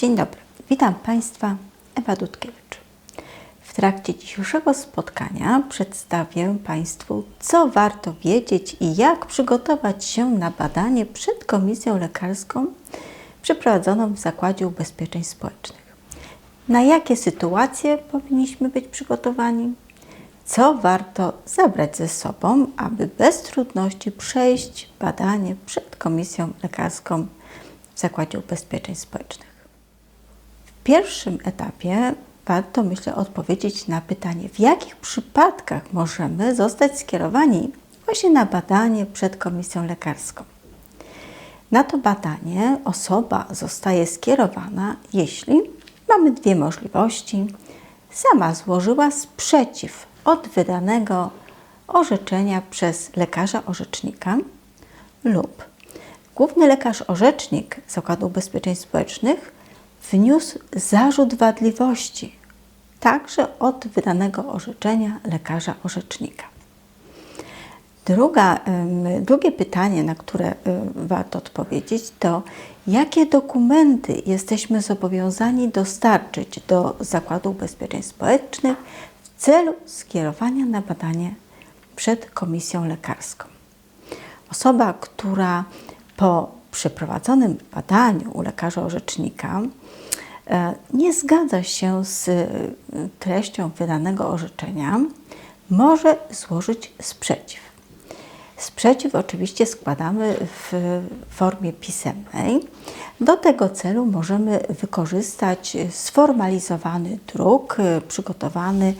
Dzień dobry, witam Państwa, Ewa Dudkiewicz. W trakcie dzisiejszego spotkania przedstawię Państwu, co warto wiedzieć i jak przygotować się na badanie przed komisją lekarską przeprowadzoną w Zakładzie Ubezpieczeń Społecznych. Na jakie sytuacje powinniśmy być przygotowani? Co warto zabrać ze sobą, aby bez trudności przejść badanie przed komisją lekarską w Zakładzie Ubezpieczeń Społecznych? Pierwszym etapie warto, myślę, odpowiedzieć na pytanie, w jakich przypadkach możemy zostać skierowani właśnie na badanie przed komisją lekarską. Na to badanie osoba zostaje skierowana, jeśli mamy dwie możliwości. Sama złożyła sprzeciw od wydanego orzeczenia przez lekarza orzecznika lub główny lekarz orzecznik Zakładu Ubezpieczeń Społecznych wniósł zarzut wadliwości także od wydanego orzeczenia lekarza orzecznika. Druga, drugie pytanie, na które warto odpowiedzieć, to jakie dokumenty jesteśmy zobowiązani dostarczyć do Zakładu Ubezpieczeń Społecznych w celu skierowania na badanie przed komisją lekarską. Osoba, która po przeprowadzonym badaniu u lekarza orzecznika nie zgadza się z e, treścią wydanego orzeczenia, może złożyć sprzeciw. Sprzeciw oczywiście składamy w formie pisemnej. Do tego celu możemy wykorzystać sformalizowany druk e, przygotowany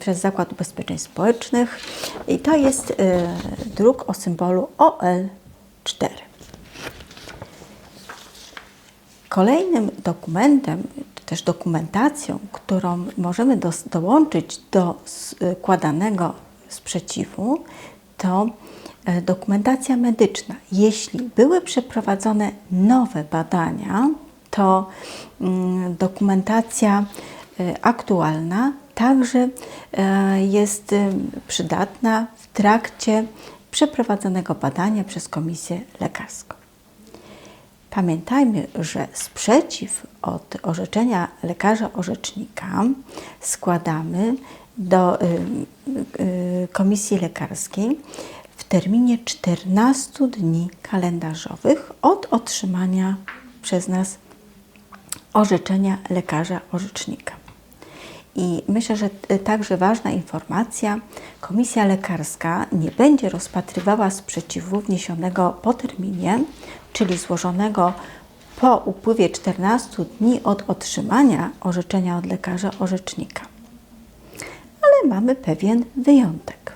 przez Zakład Ubezpieczeń Społecznych i to jest druk o symbolu OL4. Kolejnym dokumentem, czy też dokumentacją, którą możemy do, dołączyć do składanego sprzeciwu, to e, dokumentacja medyczna. Jeśli były przeprowadzone nowe badania, to mm, dokumentacja e, aktualna także e, jest przydatna w trakcie przeprowadzonego badania przez komisję lekarską. Pamiętajmy, że sprzeciw od orzeczenia lekarza orzecznika składamy do y, y, komisji lekarskiej w terminie 14 dni kalendarzowych od otrzymania przez nas orzeczenia lekarza orzecznika. I myślę, że także ważna informacja, komisja lekarska nie będzie rozpatrywała sprzeciwu wniesionego po terminie, czyli złożonego po upływie 14 dni od otrzymania orzeczenia od lekarza orzecznika. Ale mamy pewien wyjątek.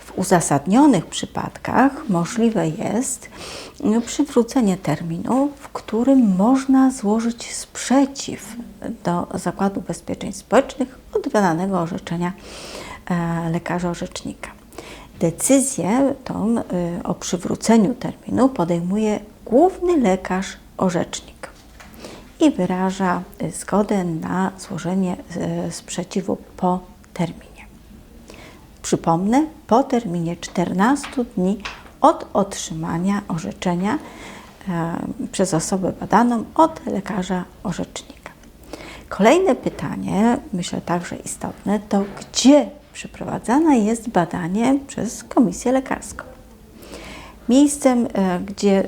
W uzasadnionych przypadkach możliwe jest przywrócenie terminu, w którym można złożyć sprzeciw do Zakładu Ubezpieczeń Społecznych od wydanego orzeczenia e, lekarza orzecznika. Decyzję tą y, o przywróceniu terminu podejmuje główny lekarz orzecznik i wyraża y, zgodę na złożenie y, sprzeciwu po terminie. Przypomnę, po terminie 14 dni od otrzymania orzeczenia przez osobę badaną od lekarza orzecznika. Kolejne pytanie, myślę także istotne, to gdzie przeprowadzane jest badanie przez komisję lekarską. Miejscem, e, gdzie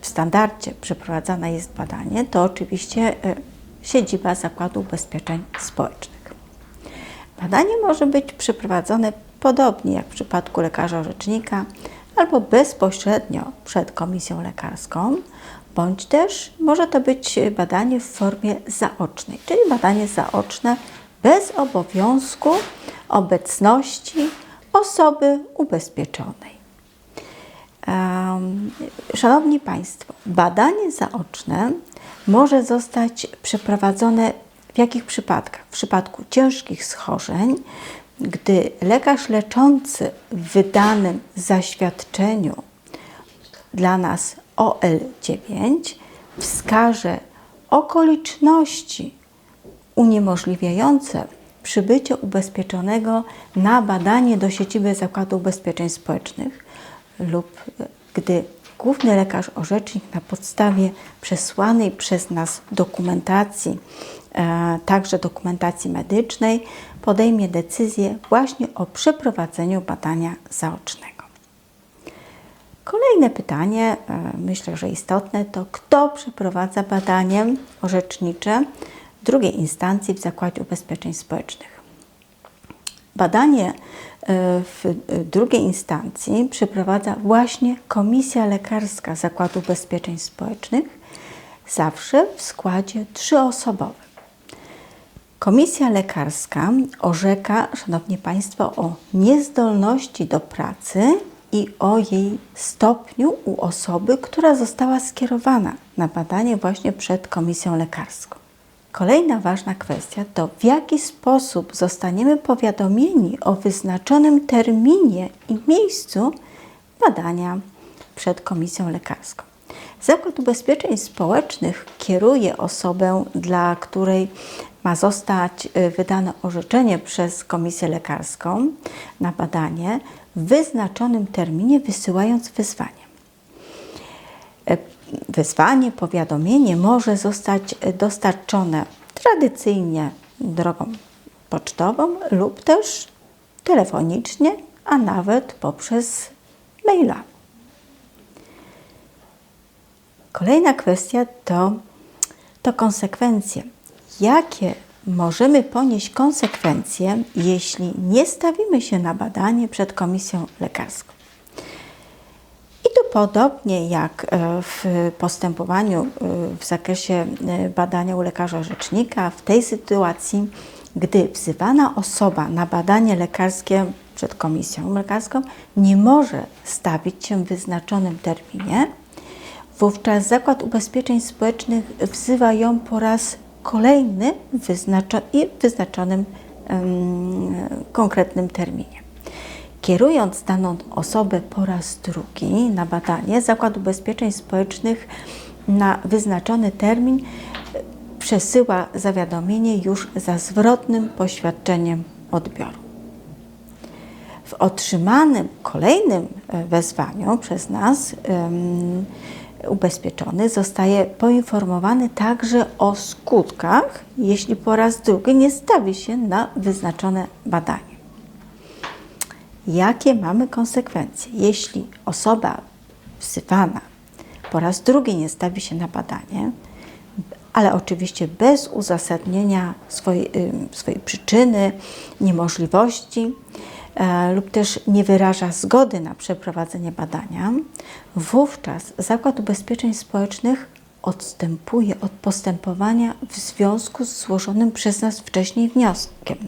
w standardzie przeprowadzane jest badanie, to oczywiście e, siedziba Zakładu Ubezpieczeń Społecznych. Badanie może być przeprowadzone podobnie jak w przypadku lekarza orzecznika, albo bezpośrednio przed komisją lekarską, bądź też może to być badanie w formie zaocznej, czyli badanie zaoczne bez obowiązku obecności osoby ubezpieczonej. Szanowni Państwo, badanie zaoczne może zostać przeprowadzone w jakich przypadkach? W przypadku ciężkich schorzeń, gdy lekarz leczący w wydanym zaświadczeniu dla nas OL9 wskaże okoliczności uniemożliwiające przybycie ubezpieczonego na badanie do siedziby Zakładu Ubezpieczeń Społecznych lub gdy główny lekarz orzecznik na podstawie przesłanej przez nas dokumentacji, e, także dokumentacji medycznej, podejmie decyzję właśnie o przeprowadzeniu badania zaocznego. Kolejne pytanie, e, myślę, że istotne, to kto przeprowadza badanie orzecznicze drugiej instancji w Zakładzie Ubezpieczeń Społecznych? Badanie e, w drugiej instancji przeprowadza właśnie Komisja Lekarska Zakładu Ubezpieczeń Społecznych, zawsze w składzie trzyosobowym. Komisja lekarska orzeka, Szanowni Państwo, o niezdolności do pracy i o jej stopniu u osoby, która została skierowana na badanie właśnie przed komisją lekarską. Kolejna ważna kwestia to w jaki sposób zostaniemy powiadomieni o wyznaczonym terminie i miejscu badania przed komisją lekarską. Zakład Ubezpieczeń Społecznych kieruje osobę, dla której ma zostać y, wydane orzeczenie przez komisję lekarską na badanie w wyznaczonym terminie, wysyłając wezwanie. Wezwanie, powiadomienie może zostać e, dostarczone tradycyjnie drogą pocztową lub też telefonicznie, a nawet poprzez maila. Kolejna kwestia to, to konsekwencje. Jakie możemy ponieść konsekwencje, jeśli nie stawimy się na badanie przed komisją lekarską? Podobnie jak e, w postępowaniu e, w zakresie e, badania u lekarza rzecznika, w tej sytuacji, gdy wzywana osoba na badanie lekarskie przed komisją lekarską nie może stawić się w wyznaczonym terminie, wówczas Zakład Ubezpieczeń Społecznych wzywa ją po raz kolejny wyznaczo i w wyznaczonym um, konkretnym terminie. Kierując daną osobę po raz drugi na badanie, Zakład Ubezpieczeń Społecznych na wyznaczony termin przesyła zawiadomienie już za zwrotnym poświadczeniem odbioru. W otrzymanym kolejnym e, wezwaniu przez nas um, ubezpieczony zostaje poinformowany także o skutkach, jeśli po raz drugi nie stawi się na wyznaczone badanie. Jakie mamy konsekwencje? Jeśli osoba wzywana po raz drugi nie stawi się na badanie, ale oczywiście bez uzasadnienia swojej, swojej przyczyny, niemożliwości, E, lub też nie wyraża zgody na przeprowadzenie badania, wówczas Zakład Ubezpieczeń Społecznych odstępuje od postępowania w związku z złożonym przez nas wcześniej wnioskiem.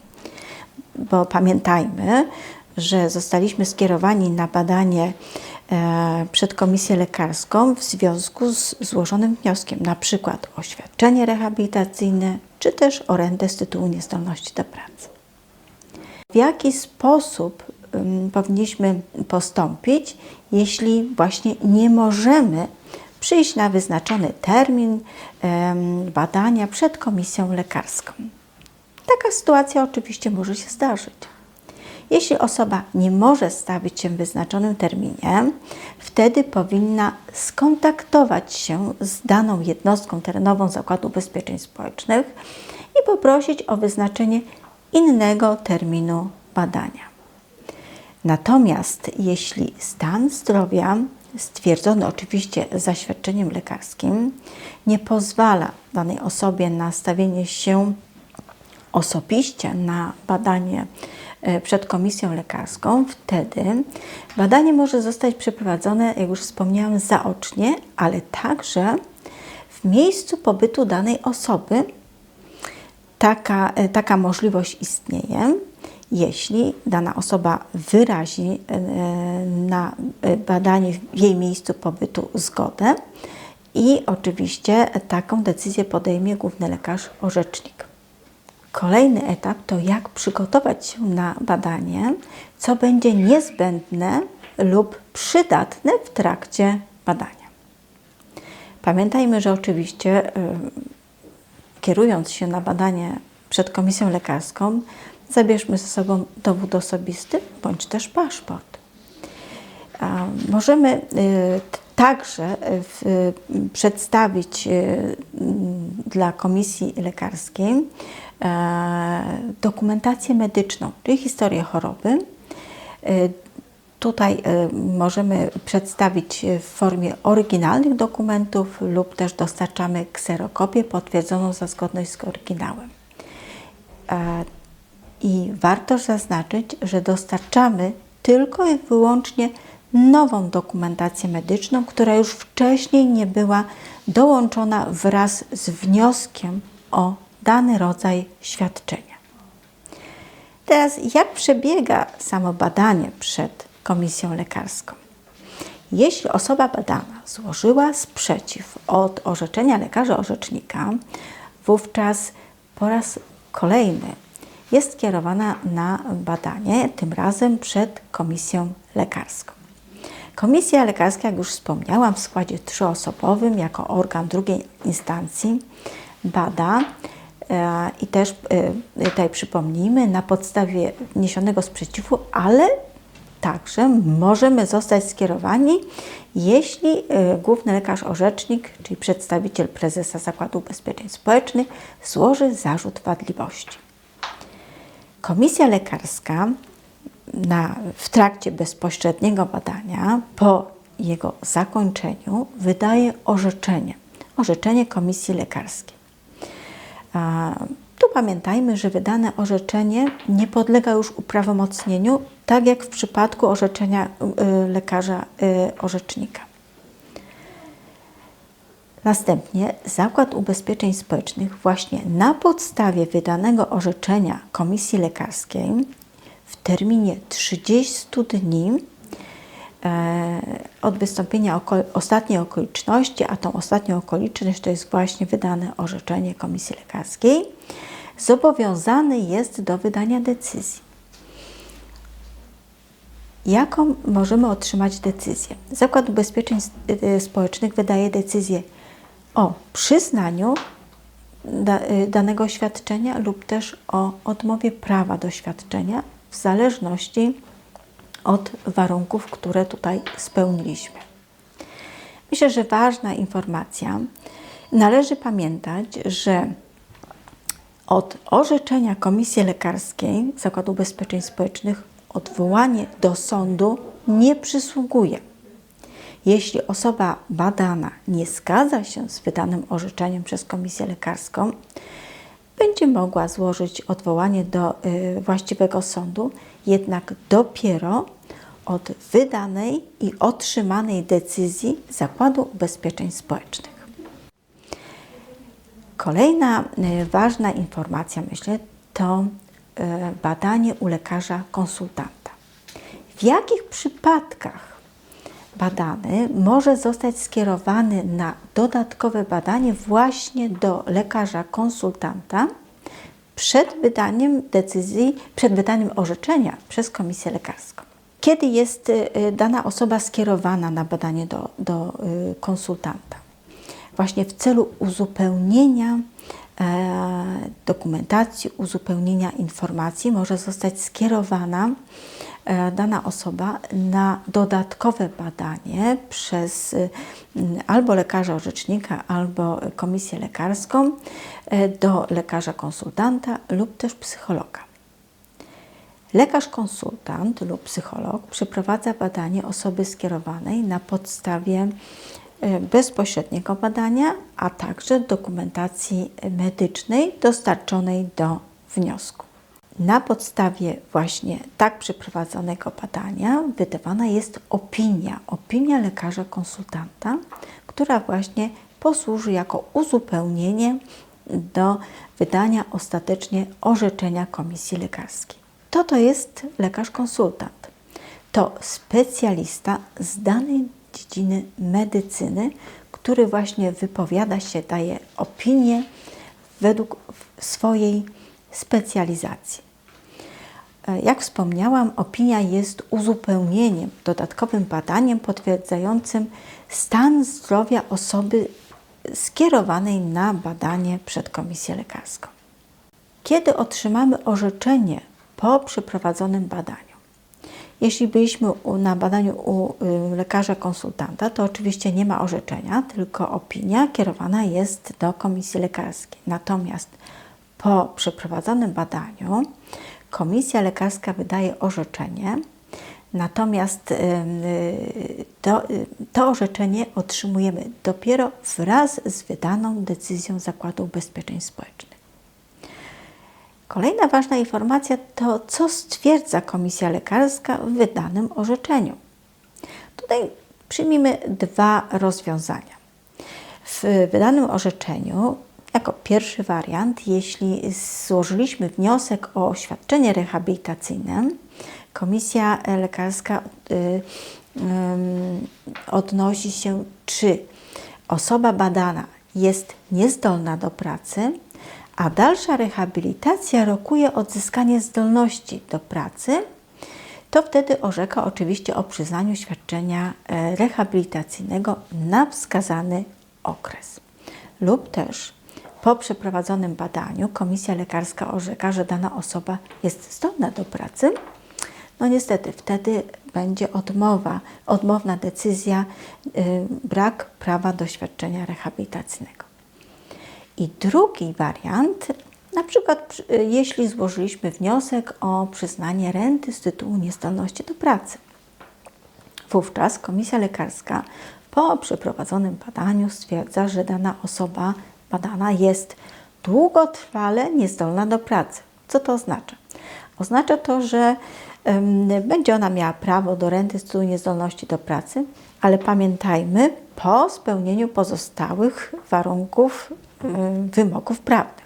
Bo pamiętajmy, że zostaliśmy skierowani na badanie e, przed komisję lekarską w związku z złożonym wnioskiem, na przykład o świadczenie rehabilitacyjne, czy też o rentę z tytułu niezdolności do pracy w jaki sposób powinniśmy postąpić, jeśli właśnie nie możemy przyjść na wyznaczony termin badania przed komisją lekarską. Taka sytuacja oczywiście może się zdarzyć. Jeśli osoba nie może stawić się w wyznaczonym terminie, wtedy powinna skontaktować się z daną jednostką terenową Zakładu Ubezpieczeń Społecznych i poprosić o wyznaczenie innego terminu badania. Natomiast jeśli stan zdrowia stwierdzony oczywiście zaświadczeniem lekarskim nie pozwala danej osobie na stawienie się osobiście na badanie przed komisją lekarską, wtedy badanie może zostać przeprowadzone, jak już wspomniałam, zaocznie, ale także w miejscu pobytu danej osoby taka, e, taka możliwość istnieje, jeśli dana osoba wyrazi e, na e, badanie w jej miejscu pobytu zgodę i oczywiście taką decyzję podejmie główny lekarz orzecznik. Kolejny etap to jak przygotować się na badanie, co będzie niezbędne lub przydatne w trakcie badania. Pamiętajmy, że oczywiście kierując się na badanie przed komisją lekarską, zabierzmy ze sobą dowód osobisty bądź też paszport. Możemy y, także w, przedstawić dla komisji lekarskiej dokumentację medyczną, czyli historię choroby. Tutaj możemy przedstawić w formie oryginalnych dokumentów lub też dostarczamy kserokopię potwierdzoną za zgodność z oryginałem. I warto zaznaczyć, że dostarczamy tylko i wyłącznie nową dokumentację medyczną, która już wcześniej nie była dołączona wraz z wnioskiem o dany rodzaj świadczenia. Teraz, jak przebiega samo badanie przed komisją lekarską? Jeśli osoba badana złożyła sprzeciw od orzeczenia lekarza orzecznika, wówczas po raz kolejny jest skierowana na badanie, tym razem przed komisją lekarską. Komisja lekarska, jak już wspomniałam, w składzie trzyosobowym, jako organ drugiej instancji, bada i też e, tutaj przypomnijmy, na podstawie wniesionego sprzeciwu, ale także możemy zostać skierowani, jeśli e, główny lekarz orzecznik, czyli przedstawiciel prezesa Zakładu Ubezpieczeń Społecznych, złoży zarzut wadliwości. Komisja lekarska na, w trakcie bezpośredniego badania, po jego zakończeniu, wydaje orzeczenie, orzeczenie komisji lekarskiej. Tu pamiętajmy, że wydane orzeczenie nie podlega już uprawomocnieniu, tak jak w przypadku orzeczenia y, lekarza y, orzecznika. Następnie Zakład Ubezpieczeń Społecznych właśnie na podstawie wydanego orzeczenia Komisji Lekarskiej w terminie 30 dni od wystąpienia ostatniej okoliczności, a tą ostatnią okoliczność to jest właśnie wydane orzeczenie Komisji Lekarskiej, zobowiązany jest do wydania decyzji. Jaką możemy otrzymać decyzję? Zakład Ubezpieczeń e, Społecznych wydaje decyzję o przyznaniu y, danego świadczenia lub też o odmowie prawa do świadczenia w zależności od warunków, które tutaj spełniliśmy. Myślę, że ważna informacja. Należy pamiętać, że od orzeczenia Komisji Lekarskiej Zakładu Ubezpieczeń Społecznych odwołanie do sądu nie przysługuje. Jeśli osoba badana nie zgadza się z wydanym orzeczeniem przez komisję lekarską, będzie mogła złożyć odwołanie do y, właściwego sądu, jednak dopiero od wydanej i otrzymanej decyzji Zakładu Ubezpieczeń Społecznych. Kolejna y, ważna informacja, myślę, to y, badanie u lekarza konsultanta. W jakich przypadkach badany może zostać skierowany na dodatkowe badanie właśnie do lekarza konsultanta przed wydaniem decyzji, przed wydaniem orzeczenia przez komisję lekarską. Kiedy jest y, dana osoba skierowana na badanie do, do y, konsultanta? Właśnie w celu uzupełnienia e, dokumentacji, uzupełnienia informacji może zostać skierowana E, dana osoba na dodatkowe badanie przez albo lekarza orzecznika, albo komisję lekarską e, do lekarza konsultanta lub też psychologa. Lekarz konsultant lub psycholog przeprowadza badanie osoby skierowanej na podstawie e, bezpośredniego badania, a także dokumentacji medycznej dostarczonej do wniosku. Na podstawie właśnie tak przeprowadzonego badania wydawana jest opinia, opinia lekarza konsultanta, która właśnie posłuży jako uzupełnienie do wydania ostatecznie orzeczenia komisji lekarskiej. To to jest lekarz konsultant. To specjalista z danej dziedziny medycyny, który właśnie wypowiada się, daje opinię według swojej specjalizacji. E, jak wspomniałam, opinia jest uzupełnieniem, dodatkowym badaniem potwierdzającym stan zdrowia osoby skierowanej na badanie przed komisją lekarską. Kiedy otrzymamy orzeczenie po przeprowadzonym badaniu? Jeśli byliśmy na badaniu u y, lekarza konsultanta, to oczywiście nie ma orzeczenia, tylko opinia kierowana jest do komisji lekarskiej. Natomiast po przeprowadzonym badaniu komisja lekarska wydaje orzeczenie, natomiast y, y, to, to orzeczenie otrzymujemy dopiero wraz z wydaną decyzją Zakładu Ubezpieczeń Społecznych. Kolejna ważna informacja to, co stwierdza komisja lekarska w wydanym orzeczeniu. Tutaj przyjmijmy dwa rozwiązania. W wydanym orzeczeniu, jako pierwszy wariant, jeśli złożyliśmy wniosek o świadczenie rehabilitacyjne, komisja lekarska y, odnosi się, czy osoba badana jest niezdolna do pracy, a dalsza rehabilitacja rokuje odzyskanie zdolności do pracy, to wtedy orzeka oczywiście o przyznaniu świadczenia e, rehabilitacyjnego na wskazany okres. Lub też po przeprowadzonym badaniu komisja lekarska orzeka, że dana osoba jest zdolna do pracy. No niestety wtedy będzie odmowa, odmowna decyzja, yy, brak prawa do świadczenia rehabilitacyjnego. I drugi wariant, na przykład jeśli złożyliśmy wniosek o przyznanie renty z tytułu niezdolności do pracy. Wówczas komisja lekarska po przeprowadzonym badaniu stwierdza, że dana osoba badana jest długotrwale niezdolna do pracy. Co to oznacza? Oznacza to, że um, będzie ona miała prawo do renty z tytułu niezdolności do pracy, ale pamiętajmy, po spełnieniu pozostałych warunków wymogów prawnych.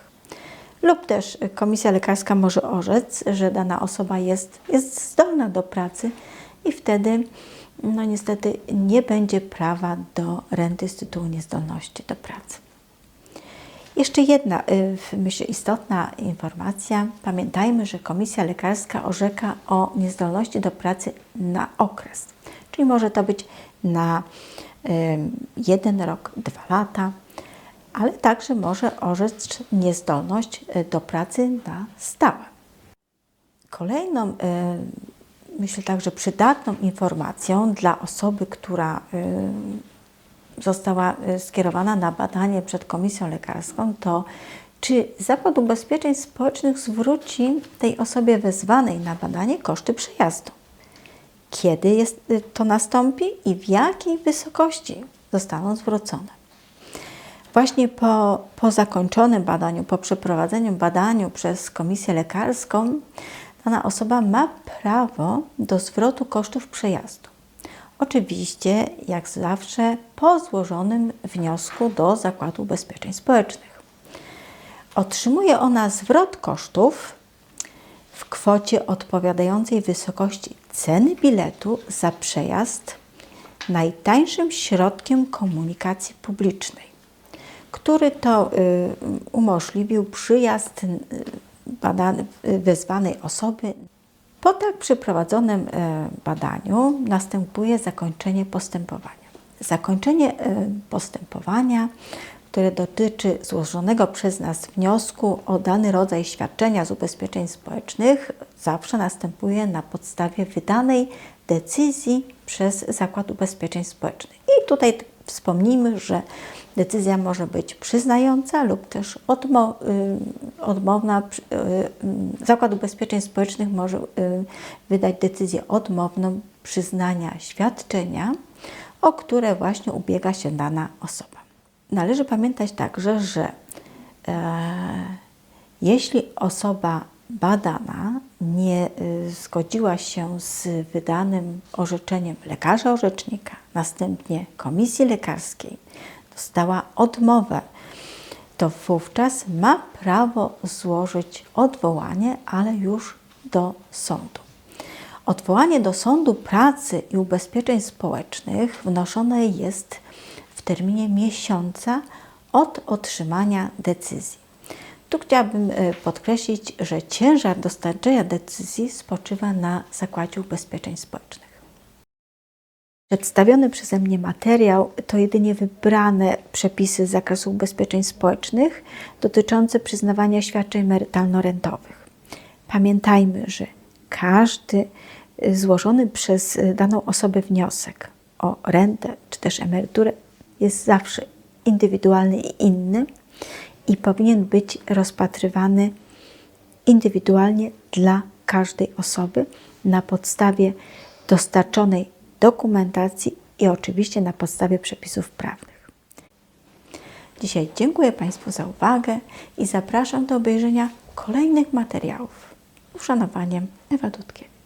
Lub też komisja lekarska może orzec, że dana osoba jest, jest zdolna do pracy i wtedy no niestety nie będzie prawa do renty z tytułu niezdolności do pracy. Jeszcze jedna, y, myślę, istotna informacja. Pamiętajmy, że komisja lekarska orzeka o niezdolności do pracy na okres, czyli może to być na jeden rok, dwa lata, ale także może orzec niezdolność e, do pracy na stałe. Kolejną, e, myślę także przydatną informacją dla osoby, która e, została skierowana na badanie przed komisją lekarską, to czy Zakład Ubezpieczeń Społecznych zwróci tej osobie wezwanej na badanie koszty przejazdu. Kiedy jest, to nastąpi i w jakiej wysokości zostaną zwrócone. Właśnie po, po zakończonym badaniu, po przeprowadzeniu badania przez komisję lekarską, dana osoba ma prawo do zwrotu kosztów przejazdu. Oczywiście, jak zawsze, po złożonym wniosku do Zakładu Ubezpieczeń Społecznych. Otrzymuje ona zwrot kosztów w kwocie odpowiadającej wysokości ceny biletu za przejazd najtańszym środkiem komunikacji publicznej który to y, umożliwił przyjazd y, y, wezwanej osoby. Po tak przeprowadzonym badaniu następuje zakończenie postępowania. Zakończenie postępowania, które dotyczy złożonego przez nas wniosku o dany rodzaj świadczenia z ubezpieczeń społecznych, zawsze następuje na podstawie wydanej decyzji przez Zakład Ubezpieczeń Społecznych. I tutaj wspomnijmy, że Decyzja może być przyznająca lub też odmo y, odmowna. Y, y, Zakład Ubezpieczeń Społecznych może wydać decyzję odmowną przyznania świadczenia, o które właśnie ubiega się dana osoba. Należy pamiętać także, że e, jeśli osoba badana nie zgodziła się z wydanym orzeczeniem lekarza orzecznika, następnie komisji lekarskiej, dostała odmowę, to wówczas ma prawo złożyć odwołanie, ale już do sądu. Odwołanie do Sądu Pracy i Ubezpieczeń Społecznych wnoszone jest w terminie miesiąca od otrzymania decyzji. Tu chciałabym e, podkreślić, że ciężar dostarczenia decyzji spoczywa na Zakładzie Ubezpieczeń Społecznych. Przedstawiony przeze mnie materiał to jedynie wybrane przepisy z zakresu ubezpieczeń społecznych dotyczące przyznawania świadczeń emerytalno-rentowych. Pamiętajmy, że każdy y, złożony przez y, daną osobę wniosek o rentę czy też emeryturę jest zawsze indywidualny i inny i powinien być rozpatrywany indywidualnie dla każdej osoby na podstawie dostarczonej dokumentacji i oczywiście na podstawie przepisów prawnych. Dzisiaj dziękuję Państwu za uwagę i zapraszam do obejrzenia kolejnych materiałów. Uszanowaniem Ewa Dudkiewicz.